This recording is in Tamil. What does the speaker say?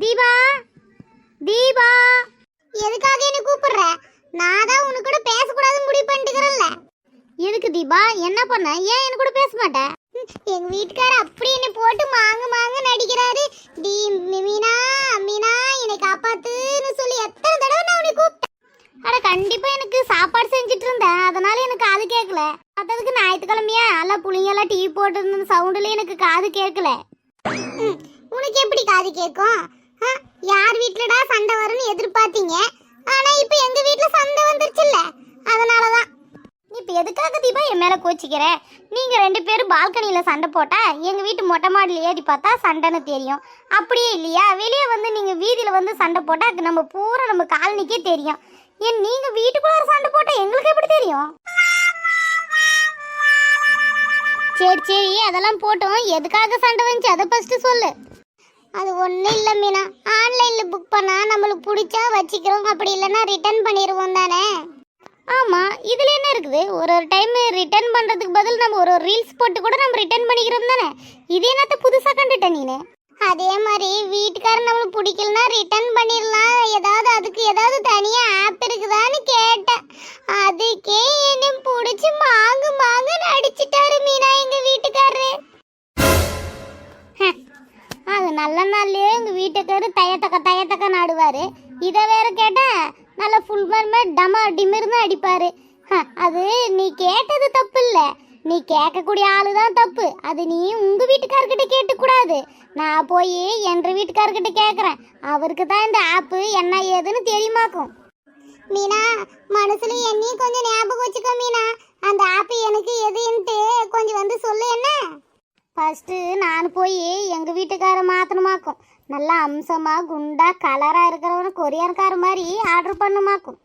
தீபா தீபா. எதுக்காக என்ன கூப்பிடுற? நான் தான் உனக்கு கூட பேசக்கூடாதுன்னு முடிவு பண்ணிட்டுக்கிறேன்ல. எதுக்கு தீபா? என்ன பண்ண? ஏன் என் கூட பேச மாட்டேன் எங்க வீட்டுக்காரர் அப்படி என்ன போட்டு மாங்க மாங்க நடிக்கிறாரு டி மீனா மீனா என்னை காப்பாத்துன்னு சொல்லி எத்தனை தடவை நான் உன்னை கூப்பிட்டேன். அட கண்டிப்பா எனக்கு சாப்பாடு செஞ்சுட்டு இருந்தேன் அதனால எனக்கு காது கேட்கல பார்த்ததுக்கு ஞாயிற்றுக்கிழமையா எல்லாம் புளிங்கெல்லாம் டீ போட்டு இருந்த சவுண்டுல எனக்கு காது கேட்கல உனக்கு எப்படி காது கேட்கும் யார் வீட்லடா சண்டை வரும்னு எதிர்பார்த்தீங்க? ஆனா இப்போ எங்க வீட்ல சண்டை வந்துருச்சுல்ல? அதனால தான் இப்போ எதுக்காக தீபா என் மேல கோச்சிக்கிற? நீங்க ரெண்டு பேரும் பால்கனியில சண்டை போட்டா எங்க வீட்டு மொட்டை மாடியில் ஏறி பார்த்தா சண்டைன்னு தெரியும். அப்படியே இல்லையா? வெளியே வந்து நீங்க வீதியில வந்து சண்டை போட்டா அது நம்ம பூரா நம்ம காலனிக்கே தெரியும். ஏன் நீங்க வீட்டுக்குள்ள சண்டை போட்டா எங்களுக்கு எப்படி தெரியும்? சரி சரி அதெல்லாம் போட்டோம். எதுக்காக சண்டை வந்துச்சு? அதை ஃபஸ்ட்டு சொல்லு. அது ஒன்றும் இல்லை மீனா. ஆன்லைனில் புக் பண்ணால் நம்மளுக்கு பிடிச்சா வச்சுக்கிறோம். அப்படி இல்லைன்னா ரிட்டர்ன் பண்ணிடுவோம் தானே? ஆமாம் இதில் என்ன இருக்குது? ஒரு ஒரு டைம் ரிட்டர்ன் பண்ணுறதுக்கு பதில் நம்ம ஒரு ஒரு ரீல்ஸ் போட்டு கூட நம்ம ரிட்டர்ன் பண்ணிக்கிறோம் தானே? இது என்னத்த புதுசாக கண்டுட்டேன் நீனு? அதே மாதிரி வீட்டுக்காரர் நம்மளுக்கு பிடிக்கலனா ரிட்டர்ன் பண்ணிடலாம் ஏதாவது அதுக்கு ஏதாவது நல்ல நாள்லயே எங்கள் வீட்டுக்காரு தயத்தக்க தயத்தக்க நாடுவார். இதை வேற கேட்டால் நல்ல ஃபுல் மாதிரி டமா டிமிர்னு அடிப்பார். அது நீ கேட்டது தப்பு இல்லை நீ கேட்கக்கூடிய ஆளு தான் தப்பு. அது நீ உங்கள் வீட்டுக்காரர்கிட்ட கேட்டுக்கூடாது. நான் போய் என்ற வீட்டுக்காரர்கிட்ட கேட்குறேன். அவருக்கு தான் இந்த ஆப்பு என்ன ஏதுன்னு தெரியுமாக்கும். மீனா மனசுல என்னையும் கொஞ்சம் ஞாபகம் வச்சுக்கோ மீனா அந்த ஆப்பு எனக்கு எதுன்ட்டு கொஞ்சம் வந்து சொல்லு என்ன ஃபஸ்ட்டு நான் போய் எங்கள் வீட்டுக்கார மாற்றணுமாக்கும் நல்லா அம்சமாக குண்டாக கலராக இருக்கிறவன கொரியர்கார மாதிரி ஆர்டர் பண்ணுமாக்கும்.